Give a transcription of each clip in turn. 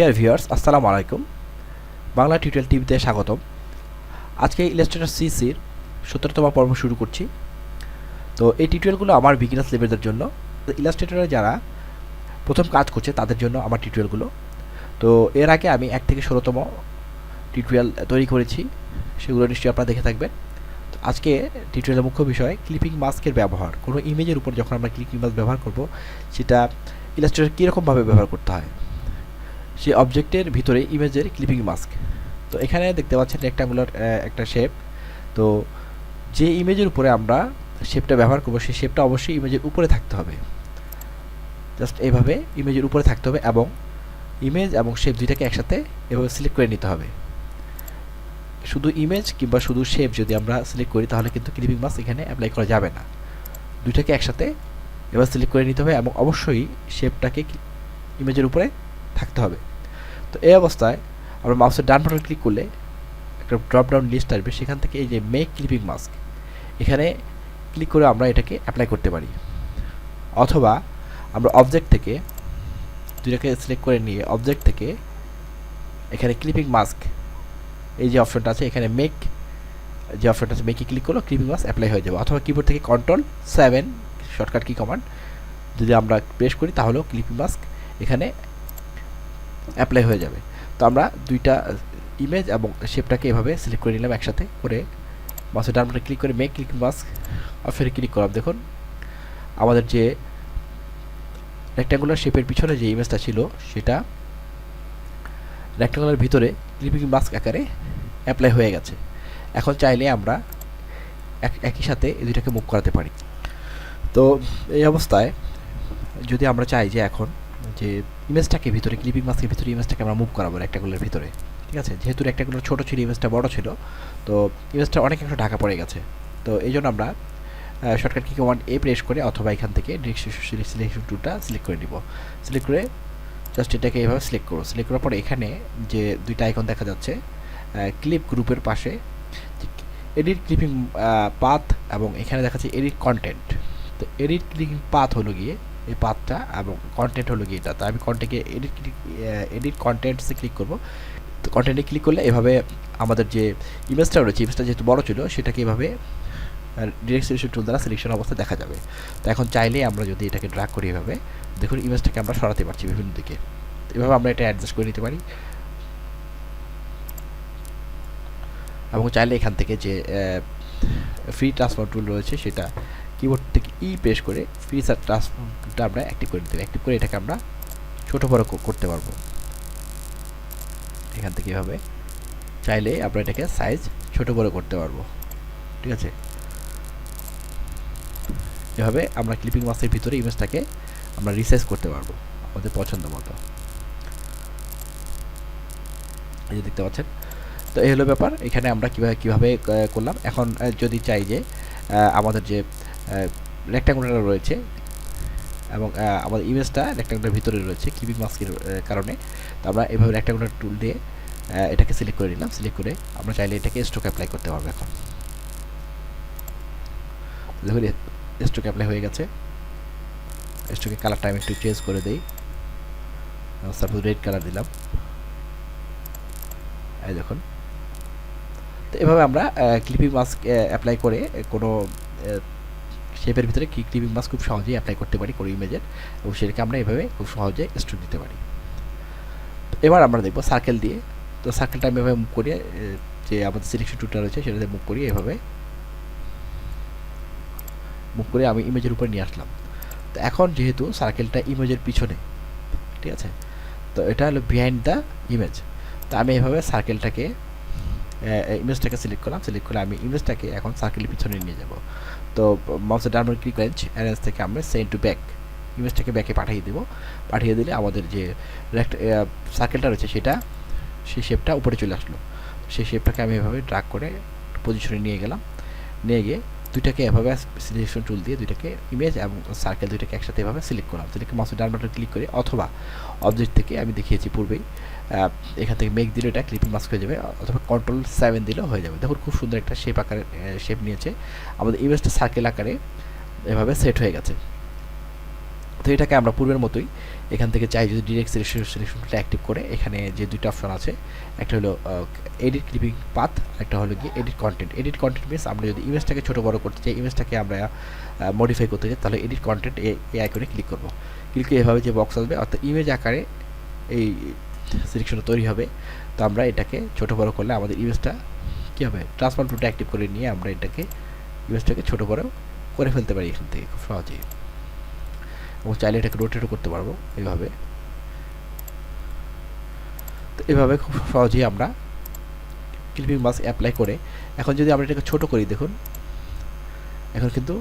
Dear viewers, আসসালামু আলাইকুম। Bangla tutorial টিভিতে স্বাগতম। আজকে ইলাস্ট্রেটর সিসির সতেরোতম পর্ব শুরু করছি। তো এই টিউটোরিয়ালগুলো আমার বিগিনার্স লেভেলদের জন্য। ইলাস্ট্রেটরে যারা প্রথম কাজ করছে, তাদের জন্য আমার টিউটোরিয়ালগুলো। তো এর আগে আমি এক থেকে ষোলোতম টিউটোরিয়াল তৈরি করেছি। সেগুলো নিশ্চয়ই আপনারা দেখে থাকবেন। তো আজকে টিউটোরিয়ালের মুখ্য বিষয় ক্লিপিং মাস্কের ব্যবহার। কোনো ইমেজের উপর যখন আমরা ক্লিপিং মাস্ক ব্যবহার করব, সেটা ইলাস্ট্রেটর কীরকমভাবে ব্যবহার করতে হয়? সেই অবজেক্টের ভিতরে ইমেজের ক্লিপিং মাস্ক তো এখানে দেখতে পাচ্ছেন রেক্টাঙ্গুলার একটা শেপ তো যে ইমেজের উপরে আমরা শেপটা ব্যবহার করব, সেই শেপটা অবশ্যই ইমেজের উপরে থাকতে হবে। জাস্ট এইভাবে ইমেজের উপরে থাকতে হবে এবং ইমেজ এবং শেপ দুইটাকে একসাথে এভাবে সিলেক্ট করে নিতে হবে। শুধু ইমেজ কিংবা শুধু শেপ যদি আমরা সিলেক্ট করি, তাহলে কিন্তু ক্লিপিং মাস্ক এখানে অ্যাপ্লাই করা যাবে না। দুইটাকে একসাথে এবার সিলেক্ট করে নিতে হবে এবং অবশ্যই শেপটাকে ইমেজের উপরে থাকতে হবে। তো এই অবস্থায় আমরা মাউসের ডান বাটন ক্লিক করলে একটা ড্রপ ডাউন লিস্ট আসবে। সেখান থেকে এই যে মেক ক্লিপিং মাস্ক এখানে ক্লিক করে আমরা এটাকে অ্যাপ্লাই করতে পারি। অথবা আমরা অবজেক্ট থেকে দুইটাকে সিলেক্ট করে নিয়ে অবজেক্ট থেকে এখানে ক্লিপিং মাস্ক এই যে অপশনটা আছে, এখানে মেক যে অপশনটা আছে মেকে ক্লিক করল ক্লিপিং মাস্ক অ্যাপ্লাই হয়ে যাবে। অথবা কিবোর্ড থেকে control seven shortcut key command যদি আমরা প্রেস করি তাহলেও ক্লিপিং মাস্ক এখানে অ্যাপ্লাই হয়ে যাবে। তো আমরা দুইটা ইমেজ এবং শেপটাকে এভাবে সিলেক্ট করে নিলাম একসাথে করে। মাসের ডান ক্লিক করে মেক ক্লিক মাস্ক অফের ক্লিক করলাম। দেখুন, আমাদের যে রেক্ট্যাঙ্গুলার শেপের পিছনে যে ইমেজটা ছিল, সেটা রেক্ট্যাঙ্গুলার ভিতরে ক্লিপিং মাস্ক আকারে অ্যাপ্লাই হয়ে গেছে। এখন চাইলে আমরা একই সাথে এই দুইটাকে মুভ করাতে পারি। তো এই অবস্থায় যদি আমরা চাই যে এখন যে ইমেজটাকে ভিতরে ক্লিপিং মাস্কের ভিতরে ইমেজটাকে আমরা মুভ করাবো রেক্টাগুলোর ভিতরে, ঠিক আছে? যেহেতু রেক্টাগুলো ছোটো ছিল ইমেজটা বড় ছিল, তো ইমেজটা অনেক একটু ঢাকা পড়ে গেছে। তো এই জন্য আমরা শর্টকাট কি কমান্ড এ প্রেস করে অথবা এখান থেকে সিলেকশন টুটা সিলেক্ট করে নিব। সিলেক্ট করে জাস্ট এটাকে এইভাবে সিলেক্ট করো সিলেক্ট করার পর এখানে যে দুইটা আইকন দেখা যাচ্ছে ক্লিপ গ্রুপের পাশে এডিট ক্লিপিং পাথ এবং এখানে দেখা যাচ্ছে এডিট কন্টেন্ট তো এডিট ক্লিপিং পাথ হলো গিয়ে এই পাথটা এবং কন্টেন্ট হলো গিয়ে এটা। তো আমি কন্টেন্টে এডিট এডিট কন্টেন্টসে ক্লিক করব। তো কন্টেন্টে ক্লিক করলে এভাবে আমাদের যে ইমেজটা রয়েছে ইমেজটা যেহেতু বড় ছিল, সেটাকে এভাবে ডিরেক্ট সিলেকশন টুল দ্বারা সিলেকশন অবস্থা দেখা যাবে। তো এখন চাইলেই আমরা যদি এটাকে ড্রাগ করি এভাবে, দেখুন ইমেজটাকে আমরা সরাতে পারছি বিভিন্ন দিকে। এভাবে আমরা এটা অ্যাডজাস্ট করে নিতে পারি। এবং চাইলে এখান থেকে যে ফ্রি ট্রান্সফার টুল রয়েছে, সেটা কিবোর্ড থেকে ই প্রেস করে ফ্রি সার ট্রান্সফারটা আমরা অ্যাক্টিভ করে দিতে অ্যাক্টিভ করে এটাকে আমরা ছোটো বড়ো করতে পারব। এখান থেকে এভাবে। চাইলে আমরা এটাকে সাইজ ছোট বড় করতে পারব। ঠিক আছে? এভাবে আমরা ক্লিপিং মাসের ভিতরে ইমেজটাকে আমরা রিসাইজ করতে পারব আমাদের পছন্দ মতো। এই যে দেখতে পাচ্ছেন? তো এই হলো ব্যাপার। এখানে আমরা কীভাবে কীভাবে করলাম? এখন যদি চাই যে আমাদের যে রেক্টাঙ্গুলার রয়েছে এবং আমাদের ইমেজটা রেক্টাঙ্গুলার ভিতরে রয়েছে কিপিং মাস্কের কারণে। তো আমরা এভাবে রেক্টাঙ্গুলার টুল দিয়ে এটাকে সিলেক্ট করে নিলাম। সিলেক্ট করে আমরা চাইলে এটাকে স্ট্রোক অ্যাপ্লাই করতে পারব এখন। দেখুন স্ট্রোক অ্যাপ্লাই হয়ে গেছে। স্ট্রোকের কালারটা আমি একটু চেঞ্জ করে দিই। সাপোজ রেড কালার দিলাম। এই দেখুন। তো এভাবে আমরা ক্লিপিং মাস্ক অ্যাপ্লাই করে কোনো শেপের ভিতরে কি ক্লিপিং মাস্ক খুব সহজেই অ্যাপ্লাই করতে পারি কোনো ইমেজের এবং সেটাকে আমরা এভাবে খুব সহজে স্ট্রোক দিতে পারি। এবার আমরা দেখব সার্কেল দিয়ে। তো সার্কেলটা আমি এভাবে মুভ করি যে আমাদের সিলেকশন টুলটা রয়েছে, সেটাতে মুভ করি এভাবে মুভ করে আমি ইমেজের উপরে নিয়ে আসলাম। তো এখন যেহেতু সার্কেলটা ইমেজের পিছনে, ঠিক আছে? তো এটা হলো বিহাইন্ড দ্য ইমেজ তো আমি এভাবে সার্কেলটাকে ইমেজটাকে সিলেক্ট করলাম। সিলেক্ট করে আমি ইমেজটাকে এখন সার্কেলের পিছনে নিয়ে যাব। তো মাউসের ডান ক্লিক রেঞ্জ অ্যারেঞ্জ থেকে আমরা সেন্ড টু ব্যাক ইমেজটাকে ব্যাকে পাঠিয়ে দেবো। পাঠিয়ে দিলে আমাদের যে সার্কেলটা রয়েছে সেটা, সেই শেপটা উপরে চলে আসলো। সেই শেপটাকে আমি এভাবে ড্রাগ করে পজিশনে নিয়ে গেলাম। নিয়ে গিয়ে দুইটাকে এভাবে সিলেকশন টুল দিয়ে দুইটাকে ইমেজ এবং সার্কেল দুইটাকে একসাথে এভাবে সিলেক্ট করলাম। সিলেক্ট মাউসের ডান বাটন ক্লিক করে অথবা অবজেক্ট থেকে আমি দেখিয়েছি পূর্বেই এখান থেকে মেক দিলে এটা ক্লিপিং মাস্ক হয়ে যাবে, অথবা কন্ট্রোল সেভেন দিলেও হয়ে যাবে। দেখুন খুব সুন্দর একটা শেপ আকারে শেপ নিয়েছে। আমাদের ইমেজটা সার্কেল আকারে এভাবে সেট হয়ে গেছে। তো এটাকে আমরা পূর্বের মতোই এখান থেকে চাই যদি ডিরেক্ট সিলেকশন সিলেকশনটা অ্যাক্টিভ করে, এখানে যে দুইটা অপশন আছে, একটা হলো এডিট ক্লিপিং পাথ একটা হলো গিয়ে edit content edit content means আমরা যদি ইমেজটাকে ছোটো বড় করতে চাই ইমেজটাকে আমরা মডিফাই করতে চাই, তাহলে এডিট কন্টেন্ট এ আইকনে ক্লিক করব। ক্লিক করে এভাবে যে বক্স আসবে, অর্থাৎ ইমেজ আকারে এই সিলেকশনটা তৈরি হবে। তো আমরা এটাকে ছোটো বড় করলে আমাদের ইমেজটা কী হবে? ট্রান্সফার টুটা অ্যাক্টিভ করে নিয়ে আমরা এটাকে ইমেজটাকে ছোটো বড় করে ফেলতে পারি এখান থেকে, খুব সহজেই। এবং চাইলে এটাকে রোটেটও করতে পারব এইভাবে তো এভাবে খুব সহজেই আমরা ক্লিপিং মাস অ্যাপ্লাই করে এখন যদি আমরা এটাকে ছোট করি দেখুন, এখন কিন্তু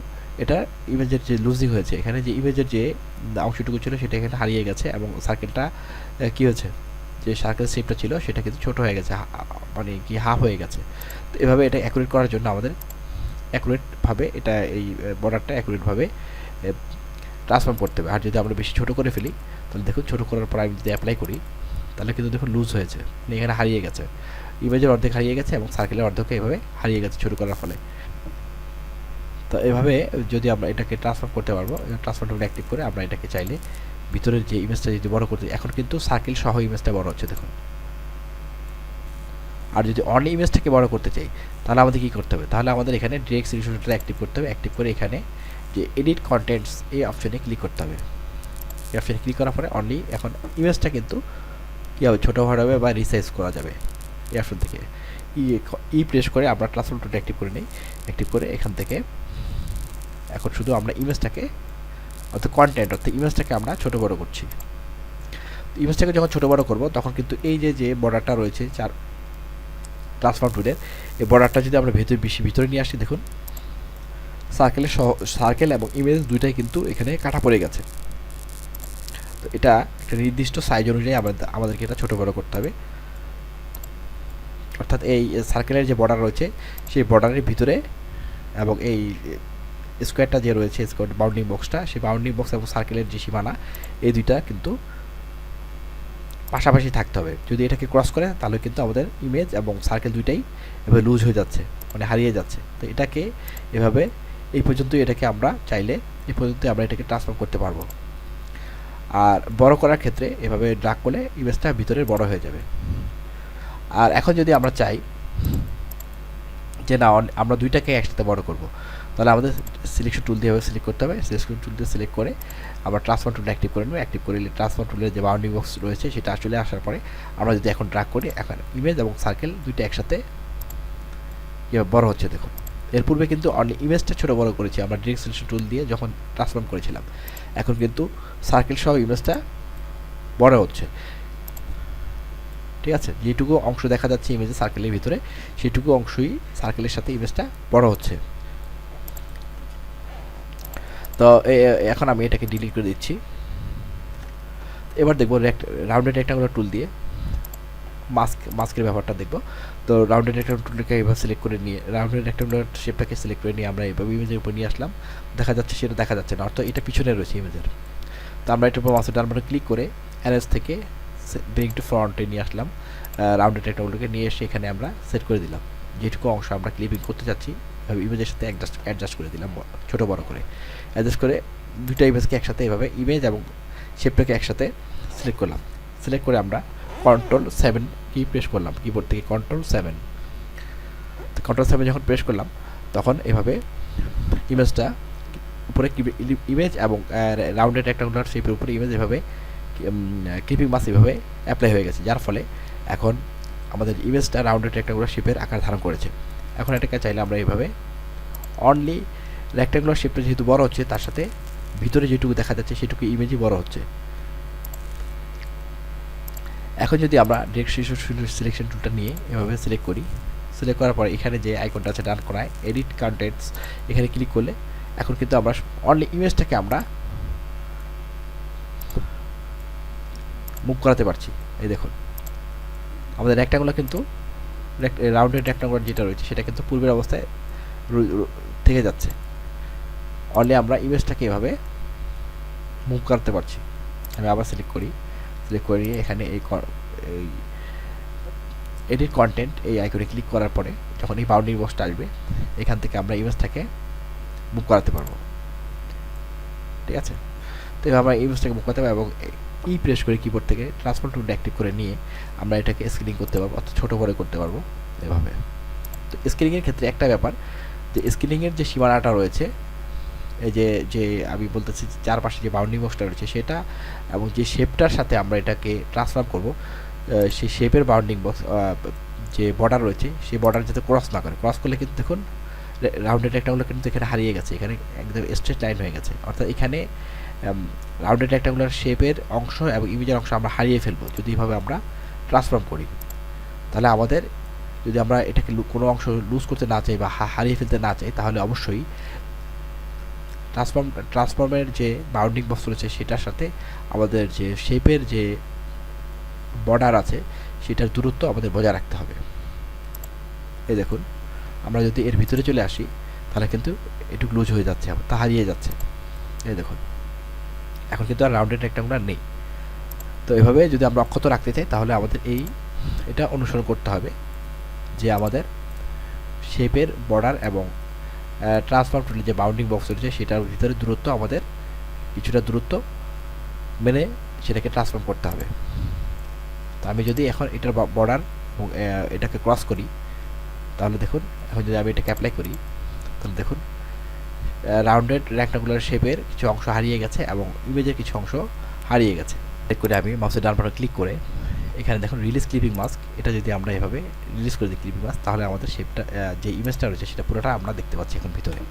এটা ইমেজের যে লুজিং হয়েছে, এখানে যে ইমেজের যে অংশটুকু ছিল সেটা এখানে হারিয়ে গেছে এবং সার্কেলটা কী হয়েছে? যে সার্কেল শেপটা ছিল সেটা কিন্তু ছোট হয়ে গেছে মানে কি হাফ হয়ে গেছে। তো এভাবে এটা অ্যাকুরেট করার জন্য আমাদের অ্যাকুরেটভাবে এটা এই বর্ডারটা অ্যাকুরেটভাবে ট্রান্সফর্ম করতে হবে। আর যদি আমরা বেশি ছোটো করে ফেলি, তাহলে দেখুন ছোটো করার পর আমি যদি অ্যাপ্লাই করি, তাহলে কিন্তু দেখুন লুজ হয়েছে। মানে এখানে হারিয়ে গেছে। ইমেজের অর্ধেক হারিয়ে গেছে এবং সার্কেলের অর্ধেক এভাবে হারিয়ে গেছে ছোটো করার ফলে। তো এভাবে যদি আমরা এটাকে ট্রান্সফার করতে পারব ট্রান্সফারটা অ্যাক্টিভ করে আমরা এটাকে চাইলে ভিতরের যে ইমেজটা যদি বড় করতে এখন কিন্তু সার্কেল সহ ইমেজটা বড় হচ্ছে, দেখুন। আর যদি অন ইমেজটাকে বড় করতে চাই, তাহলে আমাদের কী করতে হবে? তাহলে আমাদের এখানে ডিরেক্ট সিলেকশনটা অ্যাক্টিভ করতে হবে। অ্যাক্টিভ করে এখানে যে এডিট কন্টেন্টস এই অপশনে ক্লিক করতে হবে। এই অপশনে ক্লিক করার পরে অনলি এখন ইমেজটা কিন্তু কী হবে, ছোটো হবে বা রিসাইজ করা যাবে এই অপশন থেকে। ই ই প্রেস করে আমরা ট্রান্সফার টুটা অ্যাক্টিভ করে নিই। অ্যাক্টিভ করে এখান থেকে এখন শুধু আমরা ইমেজটাকে অর্থাৎ কন্টেন্ট অর্থাৎ ইমেজটাকে আমরা ছোটো বড়ো করছি। ইমেজটাকে যখন ছোটো বড়ো করব, তখন কিন্তু এই যে যে বর্ডারটা রয়েছে, চার ট্রান্সফার টুলের এই বর্ডারটা যদি আমরা ভেতরে, বেশি ভিতরে নিয়ে আসি, দেখুন সার্কেলের সহ সার্কেল এবং ইমেজ দুইটাই কিন্তু এখানে কাটা পড়ে গেছে। তো এটা একটা নির্দিষ্ট সাইজ অনুযায়ী আমাদের আমাদেরকে এটা ছোটো বড়ো করতে হবে। অর্থাৎ এই সার্কেলের যে বর্ডার রয়েছে, সেই বর্ডারের ভিতরে এবং এই স্কোয়ারটা যে রয়েছে স্কোয়ার বাউন্ডিং বক্সটা সেই বাউন্ডিং বক্স এবং সার্কেলের যে সীমানা, এই দুইটা কিন্তু পাশাপাশি থাকতে হবে। যদি এটাকে ক্রস করে, তাহলে কিন্তু আমাদের ইমেজ এবং সার্কেল দুইটাই এভাবে লুজ হয়ে যাচ্ছে মানে হারিয়ে যাচ্ছে। তো এটাকে এভাবে এই পর্যন্ত এটাকে আমরা চাইলে, এই পর্যন্ত আমরা এটাকে ট্রান্সফার করতে পারব। আর বড় করার ক্ষেত্রে এভাবে ড্রাগ করলে ইমেজটা ভিতরে বড় হয়ে যাবে। আর এখন যদি আমরা চাই যে না আমরা দুইটাকে একসাথে বড় করব, তাহলে আমাদের সিলেকশন টুল দিয়ে সিলেক্ট করতে হবে। সিলেকশন টুল দিয়ে সিলেক্ট করে আমরা ট্রান্সফার টুলটা অ্যাক্টিভ করে নেব। অ্যাক্টিভ করে নিলে ট্রান্সফার টুলের যে বাউন্ডিং বক্স রয়েছে, সেটা আসলে আসার পরে আমরা যদি এখন ড্রাগ করি, এখন ইমেজ এবং সার্কেল দুইটা একসাথে বড় হচ্ছে, দেখুন। এর পূর্বে কিন্তু অনলি ইমেজটা ছোটো বড় করেছি, আমরা ডিরেক্ট সিলেকশন টুল দিয়ে যখন ট্রান্সফর্ম করেছিলাম। এখন কিন্তু সার্কেল সহ ইমেজটা বড় হচ্ছে। ঠিক আছে? যেটুকু অংশ দেখা যাচ্ছে ইমেজের সার্কেলের ভিতরে, সেটুকু অংশই সার্কেলের সাথে ইমেজটা বড় হচ্ছে। তো এখন আমি এটাকে ডিলিট করে দিচ্ছি। এবার দেখব রাউন্ডেড রেক্টাঙ্গুলার টুল দিয়ে মাস্ক মাস্কের ব্যাপারটা দেখব। তো রাউন্ডেড রেক্টাঙ্গুলার টুলটাকে এভাবে সিলেক্ট করে নিয়ে রাউন্ডেড রেক্টাঙ্গুলার শেপটাকে সিলেক্ট করে নিয়ে আমরা এইভাবে ইমেজের উপর নিয়ে আসলাম। দেখা যাচ্ছে সেটা দেখা যাচ্ছে না, অর্থাৎ এটা পিছনে রয়েছে ইমেজের তো আমরা এটার উপর মাস্কের ডান ক্লিক করে অ্যারেজ থেকে ব্রিং টু ফ্রন্টে নিয়ে আসলাম। রাউন্ডেড রেক্টাঙ্গুলারকে নিয়ে এসে এখানে আমরা সেট করে দিলাম। যেটুকু অংশ আমরা ক্লিপিং করতে চাচ্ছি ইমেজের সাথে অ্যাডজাস্ট অ্যাডজাস্ট করে দিলাম ছোটো বড় করে। অ্যাডজাস্ট করে দুইটা ইমেজকে একসাথে এভাবে ইমেজ এবং শেপটাকে একসাথে সিলেক্ট করলাম। সিলেক্ট করে আমরা কন্ট্রোল সেভেন কি প্রেস করলাম? কিবোর্ড থেকে কন্ট্রোল সেভেন কন্ট্রোল সেভেন যখন প্রেস করলাম, তখন এভাবে ইমেজটা উপরে ইমেজ এবং রাউন্ডেড রেক্টাঙ্গুলার শেপের উপরে ইমেজ এভাবে ক্লিপিং মাস এভাবে অ্যাপ্লাই হয়ে গেছে। যার ফলে এখন আমাদের ইমেজটা রাউন্ডেড রেক্টাঙ্গুলার শেপের আকার ধারণ করেছে। এখন এটাকে চাইলে আমরা এইভাবে অনলি রেক্টাঙ্গুলার শেপটা যেহেতু বড় হচ্ছে, তার সাথে ভিতরে যেটুকু দেখা যাচ্ছে, সেটুকু ইমেজই বড় হচ্ছে। এখন যদি আমরা ডিরেক্ট সিলেকশন টুলটা নিয়ে এভাবে সিলেক্ট করি সিলেক্ট করার পরে এখানে যে আইকনটা আছে ডান করায় এডিট কন্টেন্টস এখানে ক্লিক করলে এখন কিন্তু আমরা অনলি ইমেজটাকে আমরা মুভ করাতে পারছি। এই দেখুন। আমাদের রেক্টাঙ্গুলার কিন্তু রাউন্ডেড রেক্টাঙ্গুলার যেটা রয়েছে, সেটা কিন্তু পূর্বের অবস্থায় থেকে যাচ্ছে। অনলি আমরা ইমেজটাকে এভাবে মুভ করতে পারছি। আমি আবার সিলেক্ট করি। সিলেক্ট করে নিয়ে এখানে এই এই এডিট কন্টেন্ট এই আইকনে ক্লিক করার পরে যখন এই বাউন্ডিং বক্সটা আসবে, এখান থেকে আমরা ইমেজটাকে মুভ করাতে পারব। ঠিক আছে? তো এভাবে আমরা ইমেজটাকে মুভ করতে পারব এবং ই প্রেস করে কিবোর্ড থেকে ট্রান্সফার টুলটা অ্যাক্টিভ করে নিয়ে আমরা এটাকে স্কেলিং করতে পারব, অর্থাৎ ছোটো করে করতে পারব এভাবে। তো স্কেলিংয়ের ক্ষেত্রে একটা ব্যাপার, যে স্কেলিংয়ের যে সীমানাটা রয়েছে যে যে আমি বলতেছি চারপাশে যে বাউন্ডিং বক্সটা রয়েছে সেটা এবং যে শেপটার সাথে আমরা এটাকে ট্রান্সফার করব সেই শেপের বাউন্ডিং বক্স যে বর্ডার রয়েছে, সেই বর্ডার যাতে ক্রস না করে। ক্রস করলে কিন্তু দেখুন রাউন্ডেড রেক্টাঙ্গুলো কিন্তু এখানে হারিয়ে গেছে, এখানে একদম স্ট্রেট লাইন হয়ে গেছে। অর্থাৎ এখানে রাউন্ডেড রেক্টাঙ্গুলার শেপের অংশ এবং ইমেজের অংশ আমরা হারিয়ে ফেলব যদি এভাবে আমরা ট্রান্সফর্ম করি। তাহলে আমাদের যদি আমরা এটাকে কোনো অংশ লুজ করতে না চাই বা হারিয়ে ফেলতে না চাই, তাহলে অবশ্যই ট্রান্সফর্ম ট্রান্সফর্মের যে বাউন্ডিং বক্স রয়েছে সেটার সাথে আমাদের যে শেপের যে বর্ডার আছে সেটার দূরত্ব আমাদের বজায় রাখতে হবে। এই দেখুন, আমরা যদি এর ভিতরে চলে আসি, তাহলে কিন্তু একটু লুজ হয়ে যাচ্ছে, তা হারিয়ে যাচ্ছে। এই দেখুন, এখন কিন্তু আর রাউন্ডেড রেক্টাঙ্গুলার নেই। তো এভাবে যদি আমরা অক্ষত রাখতে চাই, তাহলে আমাদের এই, এটা অনুসরণ করতে হবে যে আমাদের শেপের বর্ডার এবং ট্রান্সফার টুলের যে বাউন্ডিং বক্স রয়েছে, সেটার ভিতরে দূরত্ব আমাদের কিছুটা দূরত্ব মেনে সেটাকে ট্রান্সফর্ম করতে হবে। তো আমি যদি এখন এটার বর্ডার এটাকে ক্রস করি, তাহলে দেখুন, এখন যদি আমি এটাকে অ্যাপ্লাই করি, তাহলে দেখুন রাউন্ডেড রেক্টাঙ্গুলার শেপের কিছু অংশ হারিয়ে গেছে এবং ইমেজের কিছু অংশ হারিয়ে গেছে। করে আমি মাউসের ডান বাটন ক্লিক করে এখানে দেখুন রিলিজ ক্লিপিং মাস্ক এটা যদি আমরা এভাবে রিলিজ করে দিই ক্লিপিং মাস্ক তাহলে আমাদের শেপটা যে ইমেজটা রয়েছে, সেটা পুরোটা আমরা দেখতে পাচ্ছি এখন ভিতরে।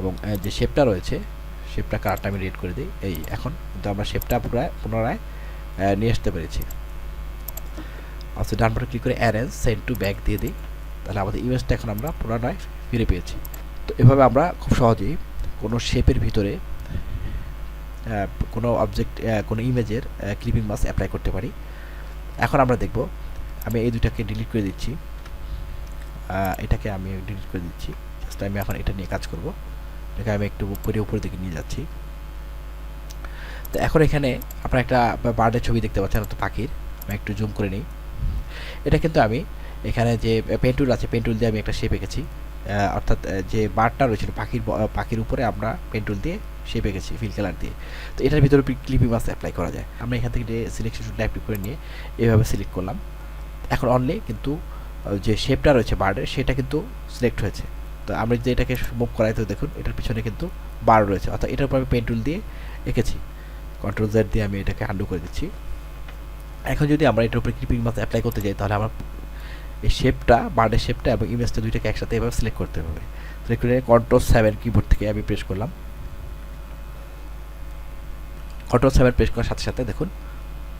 এবং যে শেপটা রয়েছে শেপটা কালারটা আমি রেড করে দিই। এই এখন কিন্তু আমরা শেপটা পুরায়, পুনরায় নিয়ে আসতে পেরেছি। আচ্ছা ডান বাটন ক্লিক করে অ্যারেঞ্জ সেন্ড টু ব্যাক দিয়ে দিই। তাহলে আমাদের ইমেজটা এখন আমরা পুনরায় ফিরে পেয়েছি। তো এভাবে আমরা খুব সহজেই কোনো শেপের ভিতরে কোনো অবজেক্ট কোনো ইমেজের ক্লিপিং মাস অ্যাপ্লাই করতে পারি। এখন আমরা দেখব, আমি এই দুটাকে ডিলিট করে দিচ্ছি। এটাকে আমি ডিলিট করে দিচ্ছি। জাস্ট আমি এখন এটা নিয়ে কাজ করব। এটাকে আমি একটু উপরে, উপরের দিকে নিয়ে যাচ্ছি। তো এখন এখানে আপনার একটা বার্ডের ছবি দেখতে পাচ্ছেন, অর্থাৎ পাখির। আমি একটু জুম করে নিই। এটা কিন্তু আমি এখানে যে পেন্টুল আছে পেন্টুল দিয়ে আমি একটা শেপ এঁকেছি। অর্থাৎ যে বারটা রয়েছিল, পাখির পাখির উপরে আমরা পেন্টুল দিয়ে শেপ এঁকেছি ফিল কালার দিয়ে। তো এটার ভিতরে ক্লিপিং মাস্ক অ্যাপ্লাই করা যায়। আমরা এখান থেকে সিলেকশন শুট অ্যাক্টিভ করে নিয়ে এভাবে সিলেক্ট করলাম। এখন অনলি কিন্তু যে শেপটা রয়েছে বার্ডের সেটা কিন্তু সিলেক্ট হয়েছে। তো আমরা যদি এটাকে মুভ করাই তো দেখুন, এটার পিছনে কিন্তু বার রয়েছে। অর্থাৎ এটার উপর আমি পেন্টুল দিয়ে এঁকেছি। কন্ট্রোল জেড দিয়ে আমি এটাকে আন্ডু করে দিচ্ছি। এখন যদি আমরা এটার উপরে ক্লিপিং মাস্ক অ্যাপ্লাই করতে যাই, তাহলে আমার এই শেপটা বার্ডের শেপটা এবং ইমেজটা দুইটাকে একসাথে এভাবে সিলেক্ট করতে হবে। সিলেক্ট করে কন্ট্রোল সেভেন কিবোর্ড থেকে আমি প্রেস করলাম। কন্ট্রোল সেভেন প্রেস করার সাথে সাথে দেখুন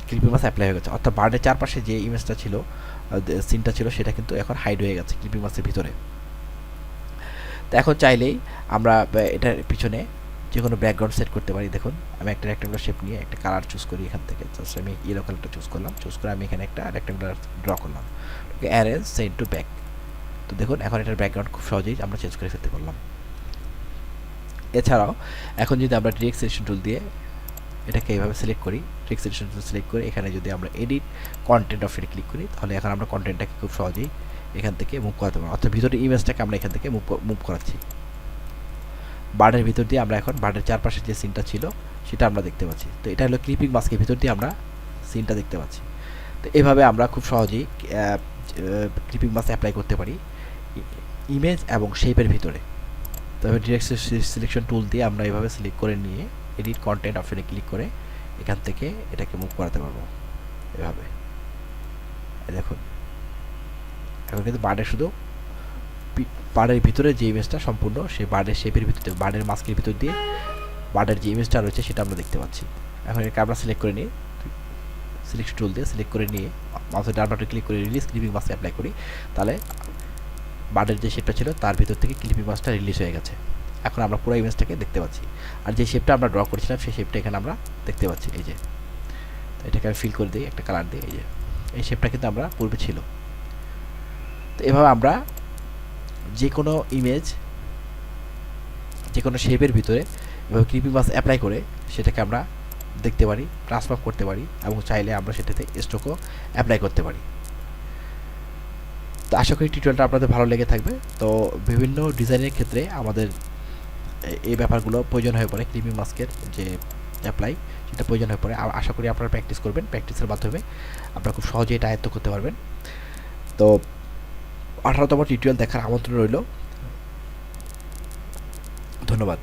ক্লিপিং মাস অ্যাপ্লাই হয়ে গেছে। অর্থাৎ বার্ডের চারপাশে যে ইমেজটা ছিল সিনটা ছিল, সেটা কিন্তু এখন হাইড হয়ে গেছে ক্লিপিং মাসের ভিতরে। তো এখন চাইলেই আমরা এটার পিছনে যে কোনো ব্যাকগ্রাউন্ড সেট করতে পারি। দেখুন, আমি একটা রেক্টাঙ্গুলার শেপ নিয়ে একটা কালার চুজ করি এখান থেকে। জাস্ট আমি ইয়েলো কালারটা চুজ করলাম। চুজ করে আমি এখানে একটা রেক্টাঙ্গুলার ড্র করলাম। অ্যারেঞ্জ সেন্ড টু ব্যাক তো দেখুন, এখন এটার ব্যাকগ্রাউন্ড খুব সহজেই আমরা চেঞ্জ করে ফেলতে পারলাম। এছাড়াও, এখন যদি আমরা ডিরেক্ট সিলেকশন টুল দিয়ে এটাকে এইভাবে সিলেক্ট করি ডিরেক্ট সিলেকশন সিলেক্ট করে এখানে যদি আমরা এডিট কন্টেন্ট অপশনে ক্লিক করি, তাহলে এখন আমরা কন্টেন্টটাকে খুব সহজেই এখান থেকে মুভ করাতে পারব। অর্থাৎ ভিতরে ইমেজটাকে আমরা এখান থেকে মুভ মুভ করাচ্ছি। বার্ডের ভিতর দিয়ে আমরা এখন বার্ডের চারপাশে যে সিনটা ছিল, সেটা আমরা দেখতে পাচ্ছি। তো এটা হলো ক্লিপিং মাস্কের ভিতর দিয়ে আমরা সিনটা দেখতে পাচ্ছি। তো এভাবে আমরা খুব সহজেই ক্লিপিং মাস্ক অ্যাপ্লাই করতে পারি ইমেজ এবং শেপের ভিতরে। তবে ডিরেক্ট সিলেকশন টুল দিয়ে আমরা এভাবে সিলেক্ট করে নিয়ে এডিট কন্টেন্ট অপশনে ক্লিক করে এখান থেকে এটাকে মুভ করাতে পারব। এভাবে। দেখুন। এখন কিন্তু বার্ডের শুধু বার্ডের ভিতরে যে ইমেজটা সম্পূর্ণ সেই বার্ডের শেপের ভিতরে বার্ডের মাস্কের ভিতর দিয়ে বার্ডের যে ইমেজটা রয়েছে সেটা আমরা দেখতে পাচ্ছি। এখন এটাকে আমরা সিলেক্ট করে নিই। সিলেক্ট টুল দিয়ে সিলেক্ট করে নিয়ে মাউসের ডান বাটন ক্লিক করে রিলিজ ক্লিপিং মাস্ক অ্যাপ্লাই করি। তাহলে বার্ডের যে শেপটা ছিল, তার ভিতর থেকে ক্লিপিং মাস্কটা রিলিজ হয়ে গেছে। এখন আমরা পুরো ইমেজটাকে দেখতে পাচ্ছি। আর যে শেপটা আমরা ড্র করেছিলাম, সেই শেপটা এখানে আমরা দেখতে পাচ্ছি, এই যে। এটাকে আমি ফিল করে দিই, একটা কালার দিই এই যে। এই শেপটা কিন্তু আমরা পূর্বে ছিল। তো এভাবে আমরা যে কোনো ইমেজ যে কোনো শেপের ভিতরে এভাবে ক্লিপিং মাস্ক অ্যাপ্লাই করে সেটাকে আমরা দেখতে পারি ট্রান্সফার করতে পারি এবং চাইলে আমরা সেটাতে স্ট্রোকও অ্যাপ্লাই করতে পারি। তো আশা করি টিউটোরিয়ালটা আপনাদের ভালো লেগে থাকবে। তো বিভিন্ন ডিজাইনের ক্ষেত্রে আমাদের এই ব্যাপারগুলো প্রয়োজন হয়ে পড়ে ক্রিমি মাস্কের যে অ্যাপ্লাই সেটা প্রয়োজন হয়ে পড়ে। আশা করি আপনারা প্র্যাকটিস করবেন প্র্যাকটিসের মাধ্যমে আপনারা খুব সহজে এটা আয়ত্ত করতে পারবেন। তো আঠারোতম টিউটোরিয়াল দেখার আমন্ত্রণ রইল। ধন্যবাদ।